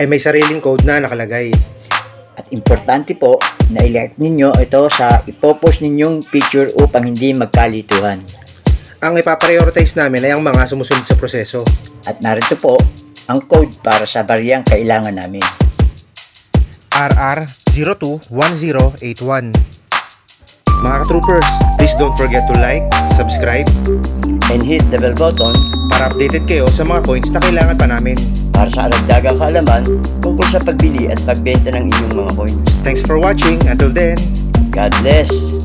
ay may sariling code na nakalagay. At importante po na i-like ninyo ito sa ipopost ninyong picture upang hindi magkalituhan. Ang ipaprioritize namin ay ang mga sumusunod sa proseso. At narito po ang code para sa bariyang kailangan namin. RR021081 Mga ka-troopers, please don't forget to like, subscribe, And hit the bell button para updated kayo sa mga coins na kailangan pa namin. para sa aragdagang kaalaman tungkol sa pagbili at pagbenta ng inyong mga coins. Thanks for watching. Until then, God bless!